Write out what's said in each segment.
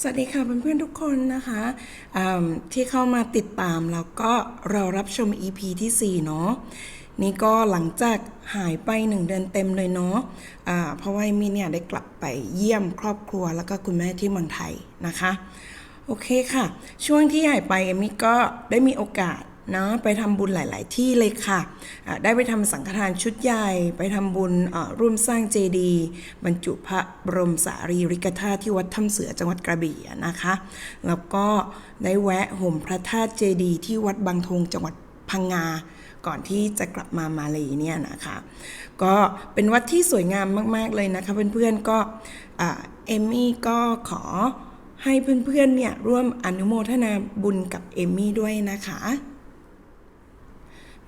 สวัสดีค่ะเพื่อนๆทุกคนนะคะที่เข้ามาติดตามแล้วก็เรารับชม EP ที่ 4 เนาะนี่ก็หลังจากหายไป 1 เดือนเต็มเลยเนาะะเพราะว่ามีเนี่ยได้กลับไปเยี่ยมครอบครัวแล้วก็คุณแม่ที่เมืองไทยนะคะ โอเคค่ะ ช่วงที่หายไปเอมี่ก็ได้มีโอกาส เนาะไปทำบุญหลาย ๆ ที่เลยค่ะะได้ไปทำสังฆทานชุดใหญ่ ไปทำบุญร่วมสร้างเจดีย์บรรจุพระบรมสารีริกธาตุที่วัดถ้ำเสือจังหวัดกระบี่นะคะ แล้วก็ได้แวะห่มพระธาตุเจดีย์ที่วัดบางทงจังหวัดพังงาก่อนที่จะกลับมามาเลยเนี่ยนะคะ ก็เป็นวัดที่สวยงามมาก ๆ เลยนะคะ เพื่อน ๆ ก็อะเอมมี่ก็ขอให้เพื่อน ๆ เนี่ยร่วมอนุโมทนาบุญกับเอมมี่ด้วยนะคะ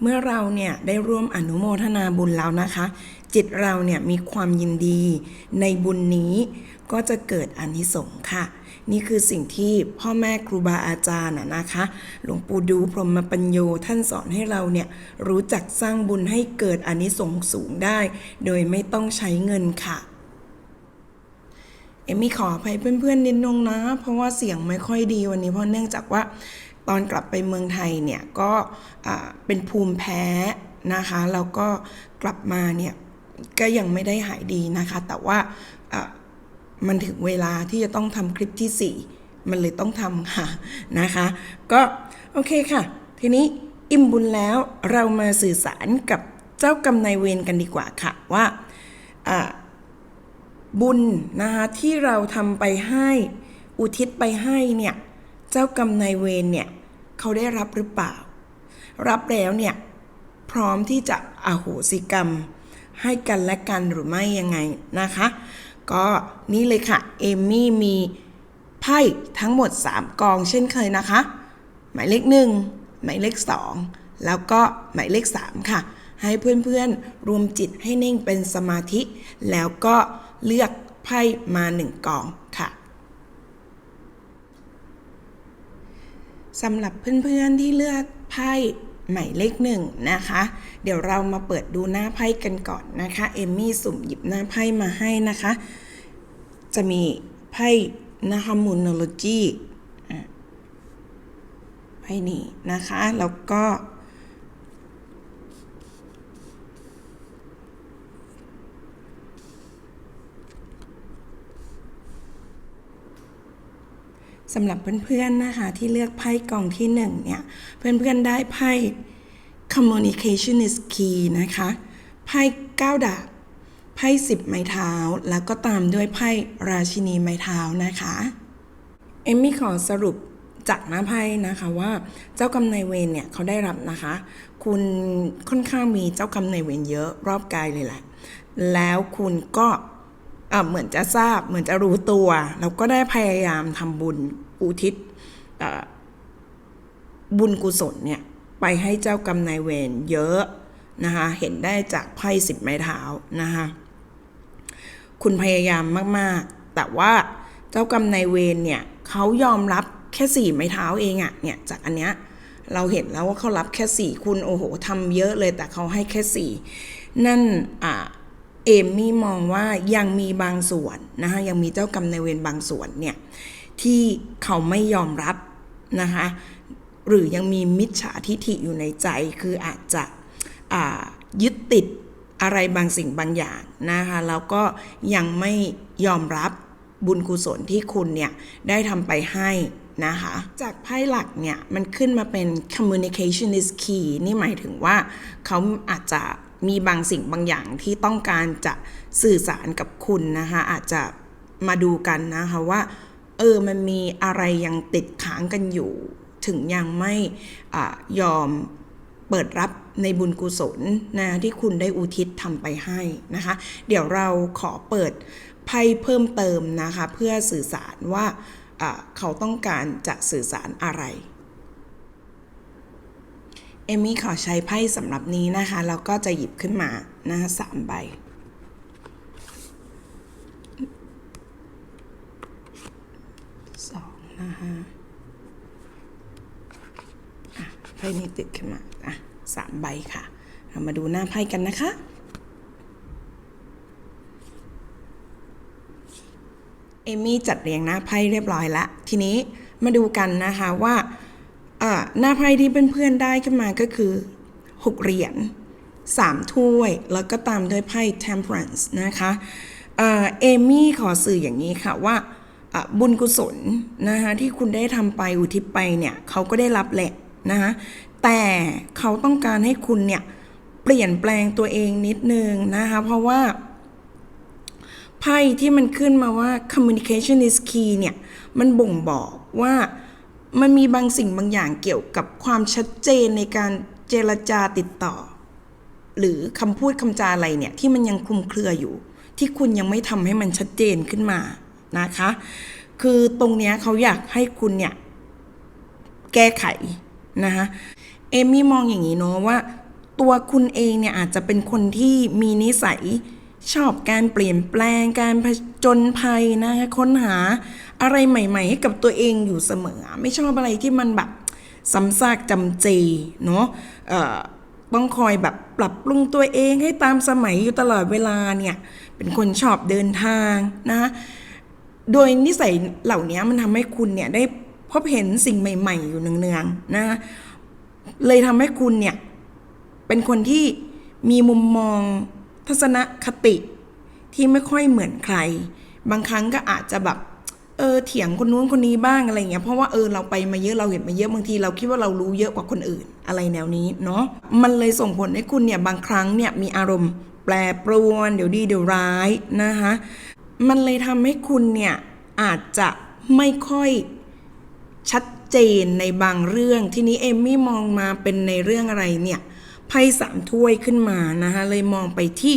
เมื่อเราเนี่ยได้ร่วมอนุโมทนาบุญแล้วนะคะ จิตเราเนี่ยมีความยินดีในบุญนี้ก็จะเกิดอนิสงส์ค่ะ นี่คือสิ่งที่พ่อแม่ครูบาอาจารย์นะนะคะ หลวงปู่ดูพรหมปัญโยท่านสอนให้เราเนี่ยรู้จักสร้างบุญให้เกิดอนิสงส์สูงได้ โดยไม่ต้องใช้เงินค่ะเอมมี่ขออภัยเพื่อนๆนิดนึงนะ เพราะว่าเสียงไม่ค่อยดีวันนี้เพราะเนื่องจากว่า ตอนกลับไปเมืองไทยเนี่ยก็เป็นภูมิแพ้นะคะแล้วก็กลับมาเนี่ยก็ยังไม่ได้หายดีนะคะ แต่ว่ามันถึงเวลาที่จะต้องทำคลิปที่ 4 มันเลยต้องทำค่ะนะคะ ก็โอเคค่ะ ทีนี้อิ่มบุญแล้วเรามาสื่อสารกับเจ้ากรรมนายเวรกันดีกว่าค่ะว่าบุญนะคะที่เราทำไปให้อุทิศไปให้เนี่ย จ้ากรรมนายเวรเนี่ยเขาได้รับหรือเปล่า รับแล้วเนี่ยพร้อมที่จะอโหสิกรรม ให้กันและกันหรือไม่ยังไงนะคะ ก็นี่เลยค่ะ เอมี่มีไพ่ทั้งหมด 3 กองเช่นเคยนะคะ หมายเลขหนึ่งหมายเลขสองแล้วก็หมายเลขสามค่ะ ให้เพื่อนๆรวมจิตให้นิ่งเป็นสมาธิ แล้วก็เลือกไพ่มาหนึ่งกองค่ะ สำหรับเพื่อนๆที่เลือกไพ่หมายเลขหนึ่งนะคะ เดี๋ยวเรามาเปิดดูหน้าไพ่กันก่อนนะคะ เอมมี่สุ่มหยิบหน้าไพ่มาให้นะคะ จะมีไพ่นะคะมูนโลจีไพ่นี้นะคะ แล้วก็ สำหรับเพื่อนๆนะคะที่เลือกไพ่กล่องที่หนึ่งเนี่ยเพื่อนๆได้ไพ่ communication is key นะคะไพ่9ดาบไพ่10 ไม้เท้า แล้วก็ตามด้วยไพ่ราชินีไม้เท้านะคะ เอมมี่ขอสรุปจากหน้าไพ่นะคะว่าเจ้ากรรมนายเวรเนี่ยเขาได้รับนะคะ คุณค่อนข้างมีเจ้ากรรมนายเวรเยอะรอบกายเลยแหละ แล้วคุณก็ เหมือนจะทราบ เหมือนจะรู้ตัวแล้วก็ได้พยายามทำบุญอุทิศบุญกุศลเนี่ยไปให้เจ้ากรรมนายเวรเยอะนะคะเห็นได้จากไพ่สิบไม้เท้านะคะคุณพยายามมากๆ แต่ว่าเจ้ากรรมนายเวรเนี่ยเขายอมรับแค่สี่ไม้เท้าเองอะเนี่ยจากอันเนี้ยเราเห็นแล้วว่าเขารับแค่สี่คุณโอ้โหทำเยอะเลยแต่เขาให้แค่สี่นั่นอ่า เอมมี่มองว่ายังมีบางส่วนนะคะยังมีเจ้ากรรมนายเวรบางส่วนเนี่ยที่เขาไม่ยอมรับนะคะหรือยังมีมิจฉาทิฐิอยู่ในใจคืออาจจะอ่ายึดติดอะไรบางสิ่งบางอย่างนะคะแล้วก็ยังไม่ยอมรับบุญกุศลที่คุณเนี่ยได้ทำไปให้นะคะจากไพ่หลักเนี่ยมันขึ้นมาเป็น communication is key นี่หมายถึงว่าเขาอาจจะ มีบางสิ่งบางอย่างที่ต้องการจะสื่อสารกับคุณนะคะอาจจะมาดูกันนะคะว่าเออมันมีอะไรยังติดค้างกันอยู่ ถึงยังไม่อยอมเปิดรับในบุญกุศลนะที่คุณได้อุทิศทำไปให้นะคะ เดี๋ยวเราขอเปิดไพ่เพิ่มเติมนะคะ เพื่อสื่อสารว่าเขาต้องการจะสื่อสารอะไร เอมมี่ขอใช้ไพ่สำหรับนี้นะคะแล้วก็จะหยิบขึ้นมานะคะสามใบ สองนะคะไพ่นี้ติดขึ้นมาอะสามใบค่ะ เรามาดูหน้าไพ่กันนะคะเอมี่จัดเรียงหน้าไพ่เรียบร้อยแล้วทีนี้มาดูกันนะคะว่า อ่อหน้าไพ่ที่เพื่อนๆได้ขึ้นมาก็คือ 6 เหรียญ3ถ้วย แล้วก็ตามด้วยไพ่ temperance นะคะเอมี่ขอสื่ออย่างนี้ค่ะว่าบุญกุศลนะคะที่คุณได้ทำไปอุทิศไปเนี่ยเขาก็ได้รับแหละนะคะแต่เขาต้องการให้คุณเนี่ยเปลี่ยนแปลงตัวเองนิดนึงนะคะเพราะว่าไพ่ที่มันขึ้นมาว่า communication is key เนี่ยมันบ่งบอกว่า มันมีบางสิ่งบางอย่างเกี่ยวกับความชัดเจนในการเจรจาติดต่อ หรือคำพูดคำจาอะไรเนี่ยที่มันยังคลุมเครืออยู่ ที่คุณยังไม่ทำให้มันชัดเจนขึ้นมานะคะ คือตรงเนี้ยเขาอยากให้คุณเนี่ยแก้ไขนะคะเอมี่มองอย่างนี้เนาะว่า ตัวคุณเองเนี่ยอาจจะเป็นคนที่มีนิสัย ชอบการเปลี่ยนแปลงการผจญภัยนะคะค้นหาอะไรใหม่ ๆ ให้กับตัวเองอยู่เสมอ ไม่ชอบอะไรที่มันแบบซ้ำซากจำเจเนาะเอ่อต้องคอยแบบปรับปรุงตัวเองให้ตามสมัยอยู่ตลอดเวลาเนี่ย เป็นคนชอบเดินทางนะคะโดยนิสัยเหล่านี้มันทำให้คุณเนี่ยได้พบเห็นสิ่งใหม่ ๆ อยู่เนืองๆนะเลยทำให้คุณเนี่ยเป็นคนที่มีมุมมอง ทัศนคติที่ไม่ค่อยเหมือนใคร บางครั้งก็อาจจะแบบเออเถียงคนนู้นคนนี้บ้างอะไรเงี้ยเพราะว่าเออเราไปมาเยอะเราเห็นมาเยอะบางทีเราคิดว่าเรารู้เยอะกว่าคนอื่น อะไรแนวนี้เนาะมันเลยส่งผลให้คุณเนี่ยบางครั้งเนี่ยมีอารมณ์แปรปรวนเดี๋ยวดีเดี๋ยวร้ายนะคะมันเลยทำให้คุณเนี่ยอาจจะไม่ค่อยชัดเจนในบางเรื่อง ทีนี้เอมมี่มองมาเป็นในเรื่องอะไรเนี่ย ไพ่สามถ้วยขึ้นมานะคะเลยมองไปที่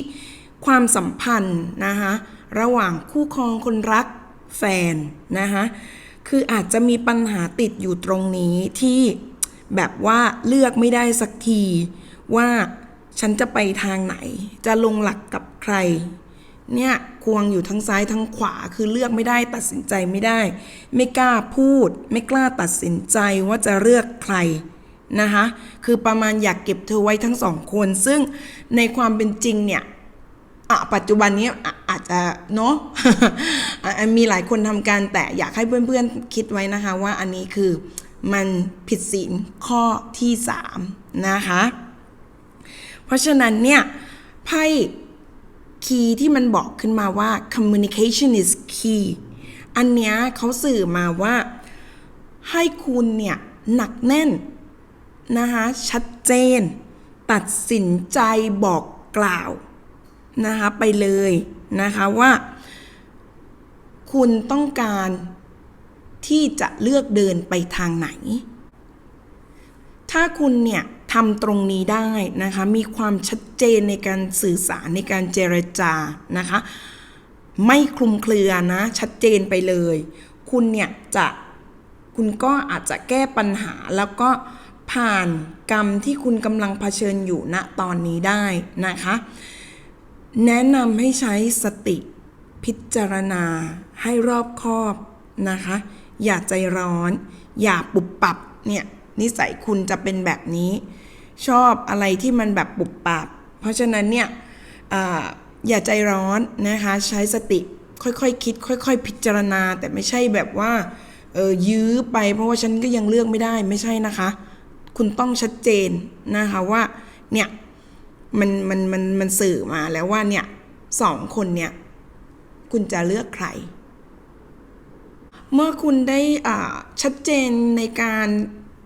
ความสัมพันธ์นะคะระหว่างคู่ครองคนรักแฟนนะคะคืออาจจะมีปัญหาติดอยู่ตรงนี้ที่แบบว่าเลือกไม่ได้สักทีว่าฉันจะไปทางไหน จะลงหลักกับใคร เนี่ยควงอยู่ทั้งซ้ายทั้งขวาคือเลือกไม่ได้ตัดสินใจไม่ได้ ไม่กล้าพูด ไม่กล้าตัดสินใจว่าจะเลือกใคร นะคะคือประมาณอยากเก็บเธอไว้ทั้งสองคน ซึ่งในความเป็นจริงเนี่ยอะปัจจุบันนี้ออาจจะเนาะะมีหลายคนทำการแต่อยากให้เพื่อนๆคิดไว้นะคะว่าอันนี้คือมันผิดศีลข้อที่สามนะคะ เพราะฉะนั้นเนี่ยไพ่คีย์ที่มันบอกขึ้นมาว่า communication is key อันเนี้ยเขาสื่อมาว่าให้คุณเนี่ยหนักแน่น นะคะชัดเจน ตัดสินใจบอกกล่าวนะคะไปเลยนะคะว่าคุณต้องการที่จะเลือกเดินไปทางไหน ถ้าคุณเนี่ยทำตรงนี้ได้นะคะ มีความชัดเจนในการสื่อสารในการเจรจานะคะ ไม่คลุมเครือนะ ชัดเจนไปเลย คุณเนี่ยจะคุณก็อาจจะแก้ปัญหาแล้วก็ ผ่านกรรมที่คุณกำลังเผชิญอยู่ณตอนนี้ได้นะคะ แนะนำให้ใช้สติพิจารณาให้รอบคอบนะคะ อย่าใจร้อน อย่าปุบปับเนี่ยนิสัยคุณจะเป็นแบบนี้ ชอบอะไรที่มันแบบปุบปับ เพราะฉะนั้นเนี่ยออย่าใจร้อนนะคะ ใช้สติค่อยๆคคิด ค่อย ๆ พิจารณาแต่ไม่ใช่แบบว่าเออยื้อไปเพราะว่าฉันก็ยังเลือกไม่ได้ไม่ใช่นะคะ คุณต้องชัดเจนนะคะว่าเนี่ยมันมันมันมันสื่อมาแล้วว่าเนี่ยสองคนเนี่ยคุณจะเลือกใคร เมื่อคุณได้อ่าชัดเจนในการ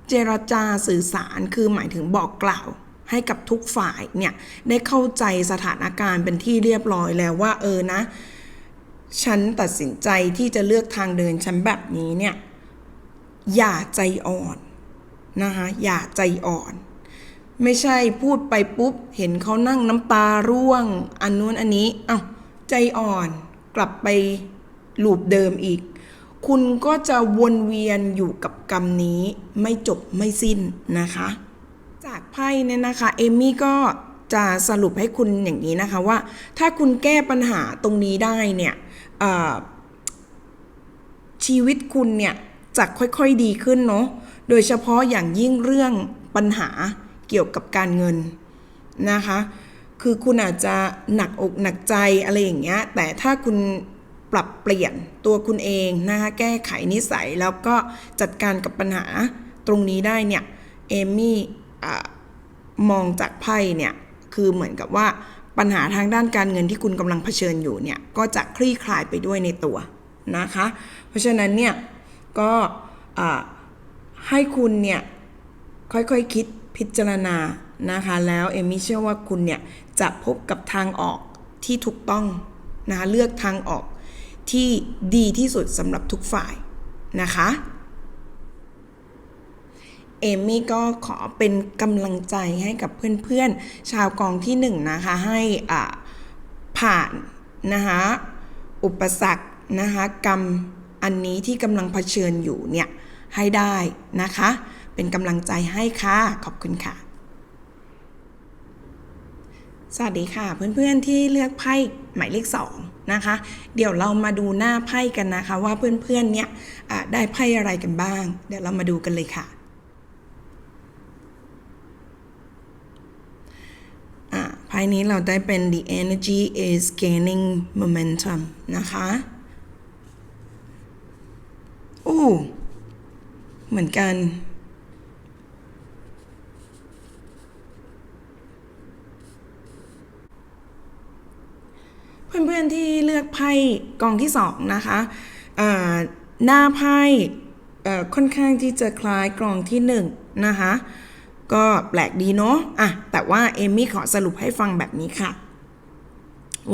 เจรจาสื่อสารคือหมายถึงบอกกล่าวให้กับทุกฝ่ายเนี่ยได้เข้าใจสถานการณ์เป็นที่เรียบร้อยแล้วว่าเออนะ ฉันตัดสินใจที่จะเลือกทางเดินฉันแบบนี้เนี่ยอย่าใจอ่อน นะคะอย่าใจอ่อน ไม่ใช่พูดไปปุ๊บ เห็นเขานั่งน้ำตาร่วง อันนู้นอันนี้อ้าวใจอ่อนกลับไปลูปเดิมอีก คุณก็จะวนเวียนอยู่กับกรรมนี้ไม่จบไม่สิ้นนะคะ จากไพ่เนี่ยนะคะเอมี่ก็จะสรุปให้คุณอย่างนี้นะคะว่า ถ้าคุณแก้ปัญหาตรงนี้ได้เนี่ยชีวิตคุณเนี่ยจะค่อยๆดีขึ้นเนาะ โดยเฉพาะอย่างยิ่งเรื่องปัญหาเกี่ยวกับการเงินนะคะ คือคุณอาจจะหนักอกหนักใจอะไรอย่างเงี้ย แต่ถ้าคุณปรับเปลี่ยนตัวคุณเองนะคะ แก้ไขนิสัยแล้วก็จัดการกับปัญหาตรงนี้ได้เนี่ย เอมี่มองจากไพ่เนี่ย คือเหมือนกับว่าปัญหาทางด้านการเงินที่คุณกำลังเผชิญอยู่เนี่ย ก็จะคลี่คลายไปด้วยในตัวนะคะ เพราะฉะนั้นเนี่ย ก็ ให้คุณเนี่ยค่อยๆคคิดพิจารณานะคะแล้วเอมี่เชื่อว่าคุณเนี่ยจะพบกับทางออกที่ถูกต้องนะคะเลือกทางออกที่ดีที่สุดสำหรับทุกฝ่ายนะคะเอมี่ก็ขอเป็นกำลังใจให้กับเพื่อนๆ ชาวกองที่หนึ่งนะคะให้อ่าผ่านนะคะอุปสรรคนะคะกรรมอันนี้ที่กำลังเผชิญอยู่เนี่ย ให้ได้นะคะ เป็นกำลังใจให้ค่ะ ขอบคุณค่ะ สวัสดีค่ะ เพื่อนๆที่เลือกไพ่หมายเลขสองนะคะ เดี๋ยวเรามาดูหน้าไพ่กันนะคะ ว่าเพื่อนๆเนี่ยได้ไพ่อะไรกันบ้าง เดี๋ยวเรามาดูกันเลยค่ะอะไพ่นี้เราได้เป็น the energy is gaining momentum นะคะอู้ เหมือนกัน เพื่อนๆที่เลือกไพ่กองที่สองนะคะหน้าไพ่ค่อนข้างที่จะคล้ายกองที่หนึ่งนะคะก็แปลกดีเนาะอะแต่ว่าเอมี่ขอสรุปให้ฟังแบบนี้ค่ะ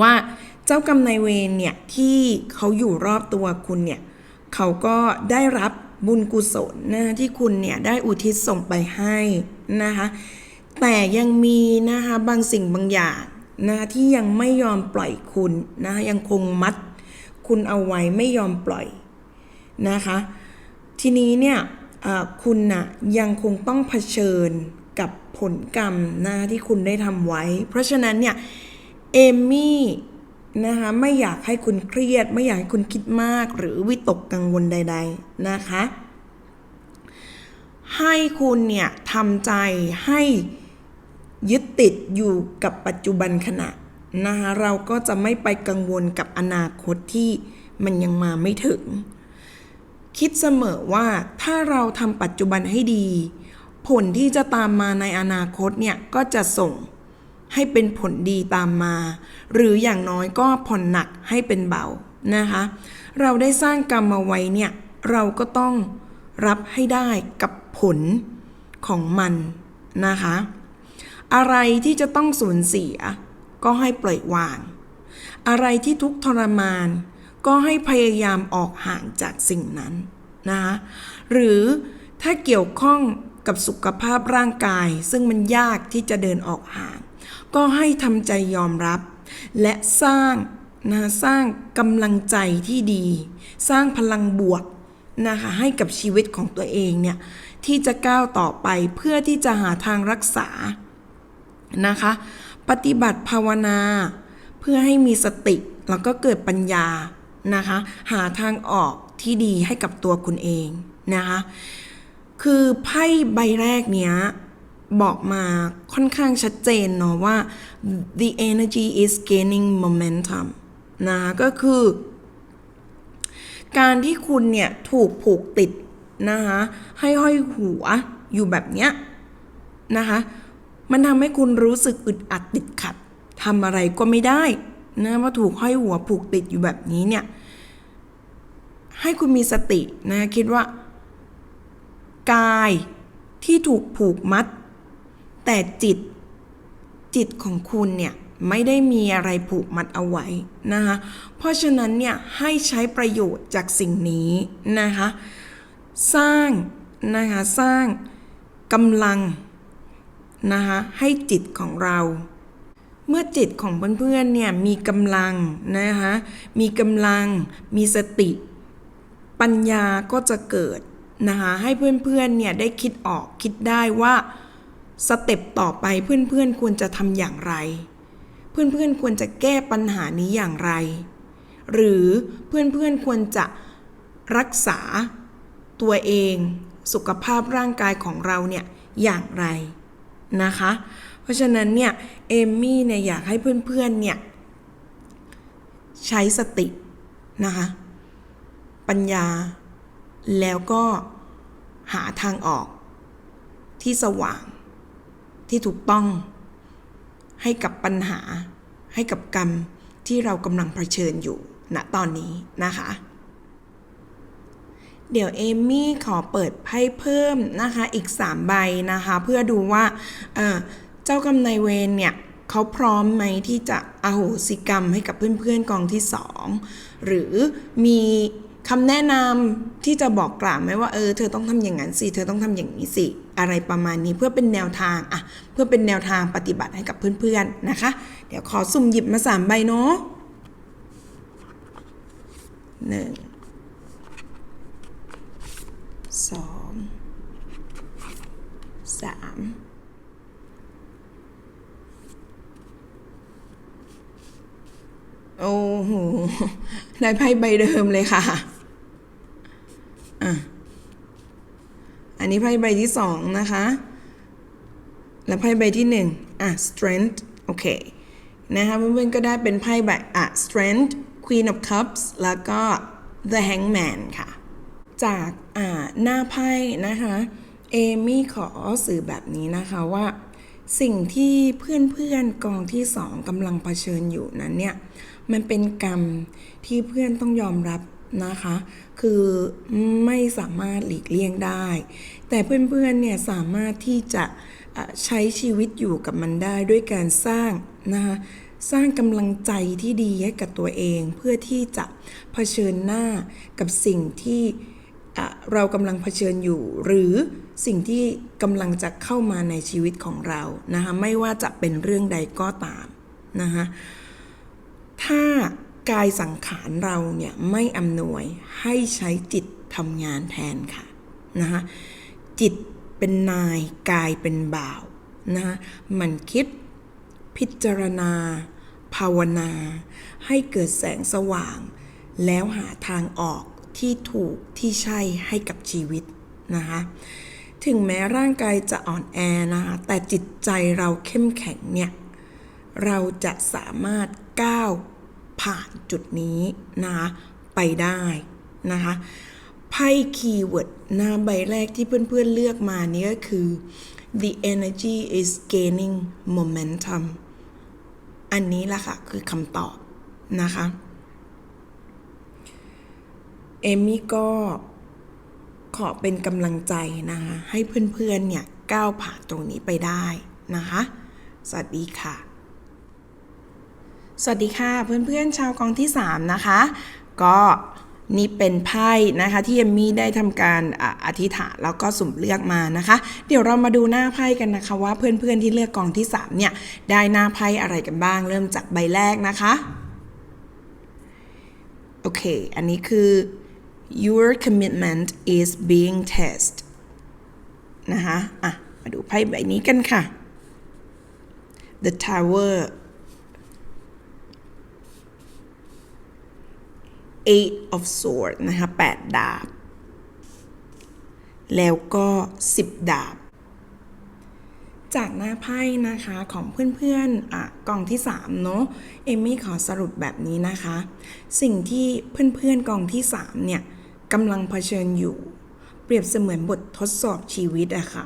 ว่าเจ้ากรรมนายเวรเนี่ยที่เขาอยู่รอบตัวคุณเนี่ยเขาก็ได้รับ บุญกุศลนะที่คุณเนี่ยได้อุทิศส่งไปให้นะคะแต่ยังมีนะคะบางสิ่งบางอย่างนะที่ยังไม่ยอมปล่อยคุณนะยังคงมัดคุณเอาไว้ไม่ยอมปล่อยนะคะทีนี้เนี่ยคุณนะยังคงต้องเผชิญกับผลกรรมนะที่คุณได้ทำไว้ เพราะฉะนั้นเนี่ยเอมี่ นะคะไม่อยากให้คุณเครียด ไม่อยากให้คุณคิดมากหรือวิตกกังวลใด ๆนะคะ ให้คุณเนี่ยทำใจให้ยึดติดอยู่กับปัจจุบันขณะนะคะเราก็จะไม่ไปกังวลกับอนาคตที่มันยังมาไม่ถึง คิดเสมอว่าถ้าเราทำปัจจุบันให้ดี ผลที่จะตามมาในอนาคตเนี่ยก็จะส่ง ให้เป็นผลดีตามมา หรืออย่างน้อยก็ผ่อนหนักให้เป็นเบานะคะ เราได้สร้างกรรมมาไว้เนี่ย เราก็ต้องรับให้ได้กับผลของมันนะคะ อะไรที่จะต้องสูญเสีย ก็ให้ปล่อยวาง อะไรที่ทุกทรมาน ก็ให้พยายามออกห่างจากสิ่งนั้นนะคะหรือถ้าเกี่ยวข้องกับสุขภาพร่างกาย ซึ่งมันยากที่จะเดินออกห่าง ก็ให้ทำใจยอมรับ และสร้างนะสร้างกำลังใจที่ดี สร้างพลังบวกนะคะให้กับชีวิตของตัวเองเนี่ยที่จะก้าวต่อไปเพื่อที่จะหาทางรักษานะคะ ปฏิบัติภาวนา เพื่อให้มีสติแล้วก็เกิดปัญญานะคะ หาทางออกที่ดีให้กับตัวคุณเองนะคะ คือไพ่ใบแรกเนี้ย บอกมาค่อนข้างชัดเจนเนาะว่า the energy is gaining momentum นะคะก็คือ การที่คุณเนี่ยถูกผูกติดนะคะให้ห้อยหัวอยู่แบบเนี้ยนะคะมันทำให้คุณรู้สึกอึดอัดติดขัดทำอะไรก็ไม่ได้นะว่าถูกห้อยหัวผูกติดอยู่แบบนี้เนี่ย ให้คุณมีสตินะคิดว่า กายที่ถูกผูกมัด แต่จิตจิตของคุณเนี่ยไม่ได้มีอะไรผูกมัดเอาไว้นะคะเพราะฉะนั้นเนี่ยให้ใช้ประโยชน์จากสิ่งนี้นะคะสร้างนะคะสร้างกำลังนะคะให้จิตของเรา เมื่อจิตของเพื่อนๆเนี่ยมีกำลังนะคะมีกำลังมีสติ ปัญญาก็จะเกิดนะคะให้เพื่อนๆเนี่ยได้คิดออกคิดได้ว่า สเต็ปต่อไปเพื่อนๆควรจะทำอย่างไร เพื่อนๆควรจะแก้ปัญหานี้อย่างไร หรือเพื่อนๆควรจะรักษาตัวเอง สุขภาพร่างกายของเราเนี่ยอย่างไรนะคะ เพราะฉะนั้นเนี่ยเอมมี่เนี่ยอยากให้เพื่อนๆเนี่ยใช้สตินะคะปัญญาแล้วก็หาทางออกที่สว่าง ที่ถูกต้อง ให้กับปัญหา ให้กับกรรมที่เรากำลังเผชิญอยู่ณตอนนี้นะคะ เดี๋ยวเอมี่ขอเปิดไพ่เพิ่มนะคะอีก 3 ใบนะคะ เพื่อดูว่าเจ้ากรรมนายเวรเนี่ยเขาพร้อมไหมที่จะอโหสิกรรมให้กับเพื่อนๆกองที่2หรือมีคำแนะนำที่จะบอกกล่าวไหมว่าเออเธอต้องทำอย่างนั้นสิเธอต้องทำอย่างนี้สิ อะไรประมาณนี้เพื่อเป็นแนวทางอะเพื่อเป็นแนวทางปฏิบัติให้กับเพื่อนๆนะคะ เดี๋ยวขอสุ่มหยิบมาสามใบเนาะหนึ่งสองสามโอ้โหได้ไพ่ใบเดิมเลยค่ะ อะ อันนี้ไพ่ใบที่สองนะคะ และไพ่ใบที่หนึ่งอะ strength โอเคนะคะเพื่อนๆก็ได้เป็นไพ่ใบอะ strength queen of cups แล้วก็ the hangman ค่ะ จากอ่าหน้าไพ่นะคะเอมี่ขอสื่อแบบนี้นะคะว่าสิ่งที่เพื่อนๆกองที่สองกำลังเผชิญอยู่นั้นเนี่ย มันเป็นกรรมที่เพื่อนต้องยอมรับ นะคะ คือไม่สามารถหลีกเลี่ยงได้ แต่เพื่อนๆเนี่ยสามารถที่จะใช้ชีวิตอยู่กับมันได้ด้วยการสร้างนะคะสร้างกำลังใจที่ดีให้กับตัวเอง เพื่อที่จะเผชิญหน้ากับสิ่งที่เรากำลังเผชิญอยู่ หรือสิ่งที่กำลังจะเข้ามาในชีวิตของเรานะคะไม่ว่าจะเป็นเรื่องใดก็ตามนะคะถ้า กายสังขารเราเนี่ยไม่อำนวยให้ใช้จิตทำงานแทนค่ะนะคะจิตเป็นนายกายเป็นบ่าวนะคะมันคิดพิจารณา ภาวนา ให้เกิดแสงสว่าง แล้วหาทางออกที่ถูกที่ใช่ให้กับชีวิตนะคะถึงแม้ร่างกายจะอ่อนแอนะคะแต่จิตใจเราเข้มแข็งเนี่ย เราจะสามารถก้าว ผ่านจุดนี้นะคะไปได้นะคะไพ่คีย์เวิร์ดหน้าใบแรกที่เพื่อนๆเลือกมานี้ก็คือ the energy is gaining momentum อันนี้แหละค่ะ คือคำตอบนะคะ เอมี่ก็ขอเป็นกำลังใจนะคะ ให้เพื่อนๆเนี่ย ก้าวผ่านตรงนี้ไปได้นะคะ สวัสดีค่ะ สวัสดีค่ะเพื่อนๆชาวกองที่ 3 นะคะ ก็นี่เป็นไพ่นะคะที่เอมมี่ได้ทำการออธิษฐานแล้วก็สุ่มเลือกมานะคะ เดี๋ยวเรามาดูหน้าไพ่กันนะคะว่าเพื่อนๆที่เลือกกองที่ 3 เนี่ย ได้หน้าไพ่อะไรกันบ้าง เริ่มจากใบแรกนะคะโอเค อันนี้คือ your commitment is being tested นะคะอะมาดูไพ่ใบนี้กันค่ะ the tower eight of sword นะคะแปดดาบ แล้วก็สิบดาบ จากหน้าไพ่นะคะของเพื่อนๆอะกล่องที่3เนอะเอมมี่ขอสรุปแบบนี้นะคะ สิ่งที่เพื่อนๆกล่องที่3เนี่ยกำลังเผชิญอยู่ เปรียบเสมือนบททดสอบชีวิตอะค่ะ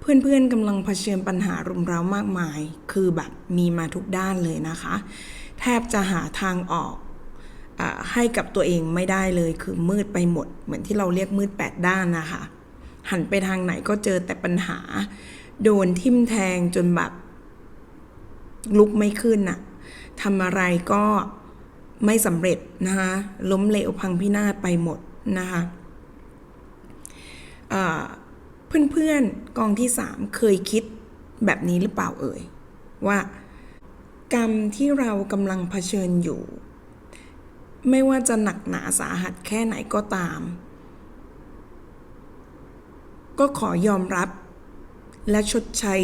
เพื่อนๆกำลังเผชิญปัญหารุมเร้ามากมาย คือแบบมีมาทุกด้านเลยนะคะ แทบจะหาทางออก ให้กับตัวเองไม่ได้เลยคือมืดไปหมด เหมือนที่เราเรียกมืดแปดด้านนะคะหันไปทางไหนก็เจอแต่ปัญหา โดนทิ่มแทงจนแบบลุกไม่ขึ้นน่ะทำอะไรก็ไม่สำเร็จนะคะล้มเหลวพังพินาศไปหมดนะคะเพื่อนๆกองที่สามเคยคิดแบบนี้หรือเปล่าเอ่ย ว่ากรรมที่เรากำลังเผชิญอยู่ ไม่ว่าจะหนักหนาสาหัสแค่ไหนก็ตาม ก็ขอยอมรับ และชดใช้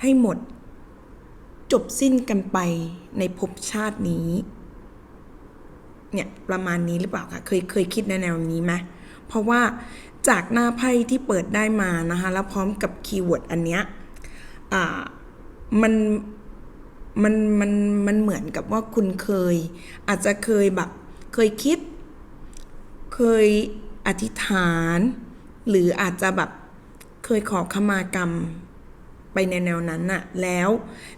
ให้หมด จบสิ้นกันไปในภพชาตินี้ เนี่ย ประมาณนี้หรือเปล่าคะเคยเคยคิดในแนวนี้ไหมเพราะว่าจากหน้าไพ่ที่เปิดได้มานะคะ แล้วพร้อมกับคีย์เวิร์ดอันเนี้ยอ่ามันมันมันมันเหมือนกับว่าคุณเคย อาจจะเคยแบบ เคยคิด เคยอธิษฐาน หรืออาจจะแบบเคยขอขมากรรมไปในแนวนั้นน่ะ แล้ว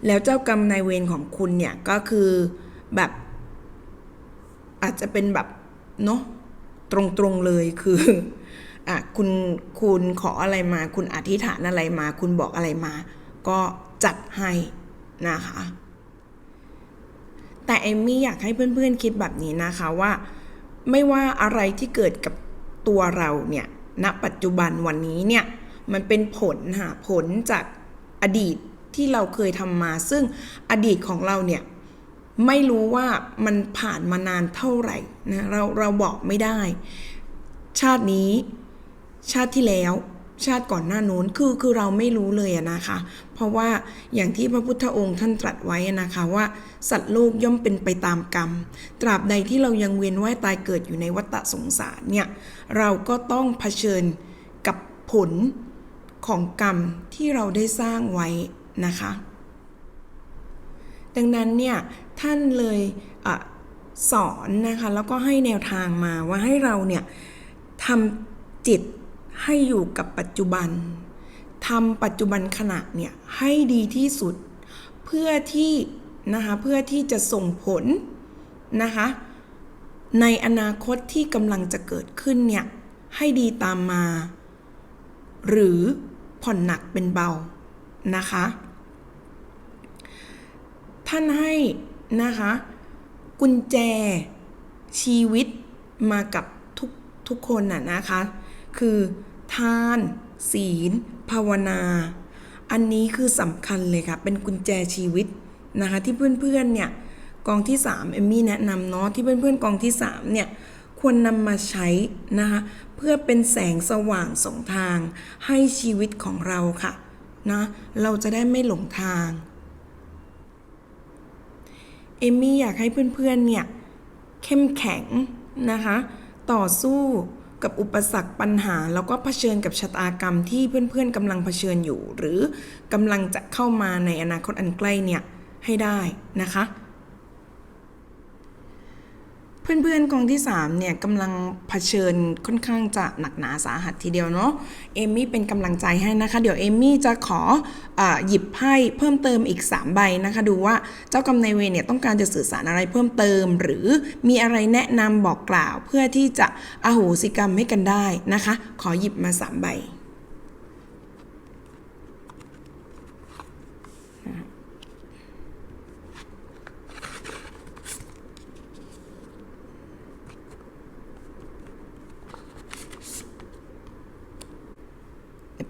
แล้วเจ้ากรรมนายเวรของคุณเนี่ยก็คือแบบ อาจจะเป็นแบบเนาะตรงๆเลยคืออะคุณคุณขออะไรมา คุณอธิษฐานอะไรมา คุณบอกอะไรมา ก็จัดให้นะคะ แต่เอมมี่อยากให้เพื่อนๆคิดแบบนี้นะคะว่า ไม่ว่าอะไรที่เกิดกับตัวเราเนี่ยณปัจจุบันวันนี้เนี่ยมันเป็นผลค่ะผลจากอดีตที่เราเคยทำมา ซึ่งอดีตของเราเนี่ยไม่รู้ว่ามันผ่านมานานเท่าไหร่นะเราเราบอกไม่ได้ ชาตินี้ชาติที่แล้ว ชาติก่อนหน้านู้นคือคือเราไม่รู้เลยนะคะ เพราะว่าอย่างที่พระพุทธองค์ท่านตรัสไว้นะคะว่า สัตว์โลกย่อมเป็นไปตามกรรม ตราบใดที่เรายังเวียนว่ายตายเกิดอยู่ในวัฏสงสารเนี่ยเราก็ต้องเผชิญกับผลของกรรมที่เราได้สร้างไว้นะคะ ดังนั้นเนี่ยท่านเลยอสอนนะคะแล้วก็ให้แนวทางมาว่าให้เราเนี่ยทำจิต ให้อยู่กับปัจจุบันทำปัจจุบันขณะเนี่ยให้ดีที่สุด เพื่อที่นะคะเพื่อที่จะส่งผลนะคะในอนาคตที่กำลังจะเกิดขึ้นเนี่ยให้ดีตามมา หรือผ่อนหนักเป็นเบานะคะ ท่านให้นะคะกุญแจชีวิตมากับทุกทุกคนน่ะนะคะ คือ ทาน ศีล ภาวนา อันนี้คือสำคัญเลยค่ะ เป็นกุญแจชีวิตนะคะ ที่เพื่อนๆเนี่ยกองที่ 3 เอมมี่แนะนำเนาะที่เพื่อนๆกองที่ 3 เนี่ย ควรนำมาใช้นะคะ เพื่อเป็นแสงสว่างสองทาง ให้ชีวิตของเราค่ะนะเราจะได้ไม่หลงทาง เอมมี่อยากให้เพื่อนๆเนี่ย เข้มแข็งนะคะ ต่อสู้ กับอุปสรรคปัญหา แล้วก็เผชิญกับชะตากรรมที่เพื่อนๆกำลังเผชิญอยู่ หรือกำลังจะเข้ามาในอนาคตอันใกล้เนี่ยให้ได้นะคะ เพื่อนๆกองที่3เนี่ยกำลังเผชิญค่อนข้างจะหนักหนาสาหัสทีเดียวเนาะเอมมี่เป็นกำลังใจให้นะคะ เดี๋ยวเอมมี่จะขออหยิบไพ่เพิ่มเติมอีก 3 ใบนะคะ ดูว่าเจ้ากรรมนายเวรเนี่ยต้องการจะสื่อสารอะไรเพิ่มเติม หรือมีอะไรแนะนำบอกกล่าว เพื่อที่จะอโหสิกรรมให้กันได้นะคะ ขอหยิบมา 3 ใบ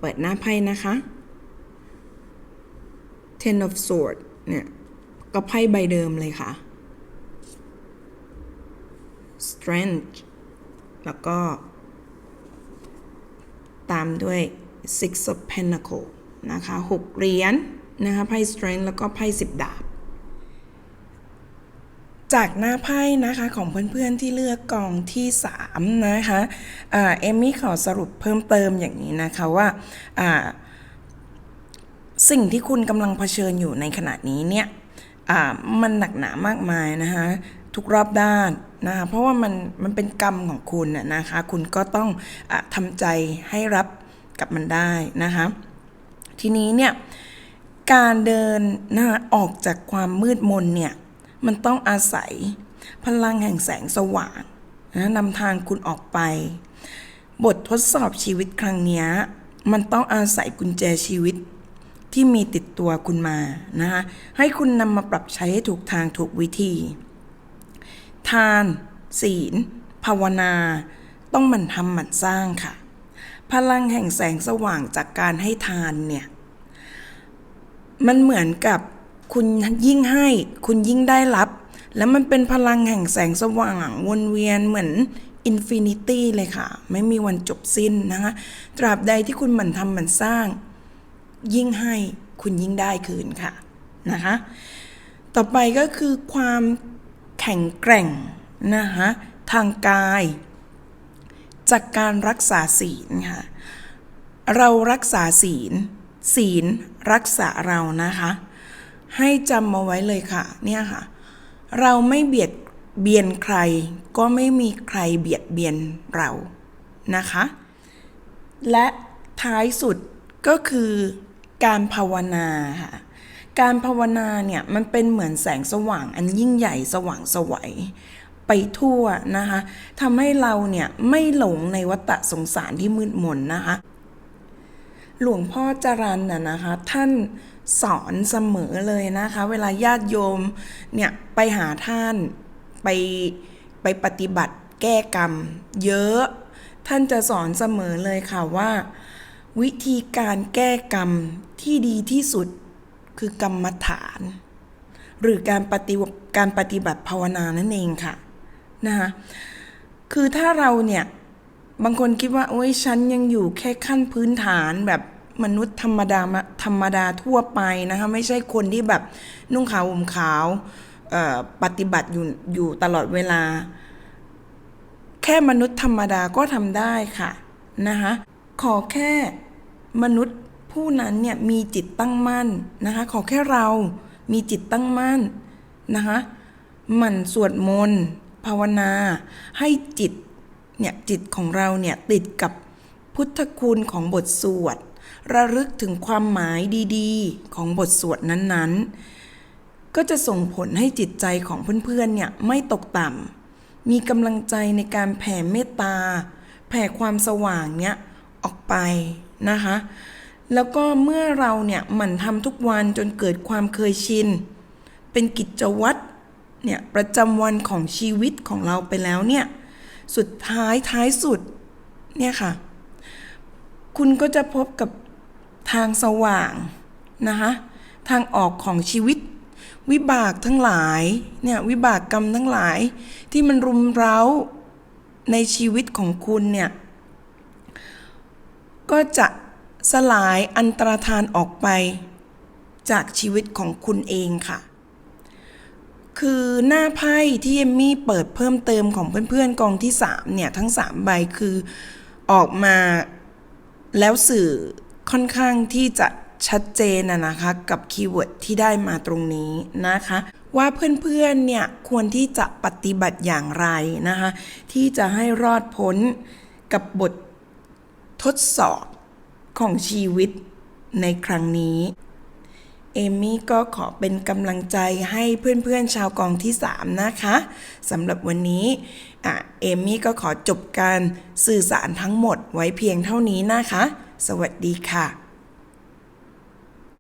เปิดหน้าไพ่นะคะ Ten of Swords เนี่ยก็ไพ่ใบเดิมเลยค่ะ Strength แล้วก็ ตามด้วย Six of Pentacles นะคะหกเหรียญนะคะไพ่ Strength แล้วก็ไพ่สิบดาบ จากหน้าไพ่นะคะของเพื่อนๆที่เลือกกองที่ 3 นะคะเอมมี่ขอสรุปเพิ่มเติมอย่างนี้นะคะว่าสิ่งที่คุณกำลังเผชิญอยู่ในขณะนี้เนี่ยมันหนักหนามากมายนะคะทุกรอบด้านนะคะเพราะว่ามันมันเป็นกรรมของคุณนะคะ คุณก็ต้องอทำใจให้รับกับมันได้นะคะทีนี้เนี่ยการเดินนะออกจากความมืดมนเนี่ย มันต้องอาศัยพลังแห่งแสงสว่างนะนำทางคุณออกไป บททดสอบชีวิตครั้งนี้มันต้องอาศัยกุญแจชีวิตที่มีติดตัวคุณมานะคะให้คุณนำมาปรับใช้ให้ถูกทางถูกวิธี ทาน ศีล ภาวนา ต้องหมั่นทำหมันสร้างค่ะ พลังแห่งแสงสว่างจากการให้ทานเนี่ย มันเหมือนกับ คุณยิ่งให้คุณยิ่งได้รับ แล้วมันเป็นพลังแห่งแสงสว่างวนเวียนเหมือนอินฟินิตี้เลยค่ะ ไม่มีวันจบสิ้นนะคะ ตราบใดที่คุณหมั่นทำหมั่นสร้าง ยิ่งให้คุณยิ่งได้คืนค่ะนะคะ ต่อไปก็คือความแข็งแกร่งนะคะทางกาย จากการรักษาศีลค่ะ เรารักษาศีล ศีลรักษาเรานะคะ ให้จำมาไว้เลยค่ะเนี่ยค่ะ เราไม่เบียดเบียนใคร ก็ไม่มีใครเบียดเบียนเรานะคะ และท้ายสุดก็คือการภาวนาค่ะการภาวนาเนี่ยมันเป็นเหมือนแสงสว่างอันยิ่งใหญ่สว่างสวัยไปทั่วนะคะทำให้เราเนี่ยไม่หลงในวัฏสงสารที่มืดมนนะคะ หลวงพ่อจรันน่ะนะคะ ท่านสอนเสมอเลยนะคะ เวลาญาติโยมเนี่ยไปหาท่านไปไปปฏิบัติแก้กรรม เยอะ ท่านจะสอนเสมอเลยค่ะว่า วิธีการแก้กรรมที่ดีที่สุดคือกรรมฐาน หรือการปฏิบัติการปฏิบัติภาวนานั่นเองค่ะนะคะคือถ้าเราเนี่ย บางคนคิดว่า โอ้ยฉันยังอยู่แค่ขั้นพื้นฐานแบบมนุษย์ธรรมดาธรรมดาทั่วไปนะคะไม่ใช่คนที่แบบนุ่งขาวห่มขาวปฏิบัติอยู่อยู่ตลอดเวลา แค่มนุษย์ธรรมดาก็ทำได้ค่ะนะคะขอแค่มนุษย์ผู้นั้นเนี่ยมีจิตตั้งมั่นนะคะขอแค่เรามีจิตตั้งมั่นนะคะหมั่นสวดมนต์ภาวนา ให้จิต เนี่ยจิตของเราเนี่ยติดกับพุทธคุณของบทสวด ระลึกถึงความหมายดีๆ ของบทสวดนั้นๆ ก็จะส่งผลให้จิตใจของเพื่อนๆเนี่ยไม่ตกต่ำมีกำลังใจในการแผ่เมตตา แผ่ความสว่างเนี่ยออกไปนะคะ แล้วก็เมื่อเราเนี่ยหมั่นทำทุกวันจนเกิดความเคยชิน เป็นกิจวัตรเนี่ยประจำวันของชีวิตของเราไปแล้วเนี่ย สุดท้ายท้ายสุดเนี่ยค่ะ คุณก็จะพบกับทางสว่างนะคะทางออกของชีวิต วิบากทั้งหลายเนี่ยวิบากกรรมทั้งหลาย ที่มันรุมเร้าในชีวิตของคุณเนี่ย ก็จะสลายอันตรธานออกไปจากชีวิตของคุณเองค่ะ คือหน้าไพ่ที่เอมมี่เปิดเพิ่มเติมของเพื่อนๆกองที่3เนี่ยทั้ง3ใบคือออกมาแล้วสื่อค่อนข้างที่จะชัดเจนนะนะคะกับคีย์เวิร์ดที่ได้มาตรงนี้นะคะ ว่าเพื่อนๆเนี่ยควรที่จะปฏิบัติอย่างไรนะคะที่จะให้รอดพ้นกับบททดสอบของชีวิตในครั้งนี้ เอมี่ก็ขอเป็นกำลังใจให้เพื่อนๆชาวกองที่ 3 นะคะสำหรับวันนี้เอมี่ก็ขอจบการสื่อสารทั้งหมดไว้เพียงเท่านี้นะคะ สวัสดีค่ะ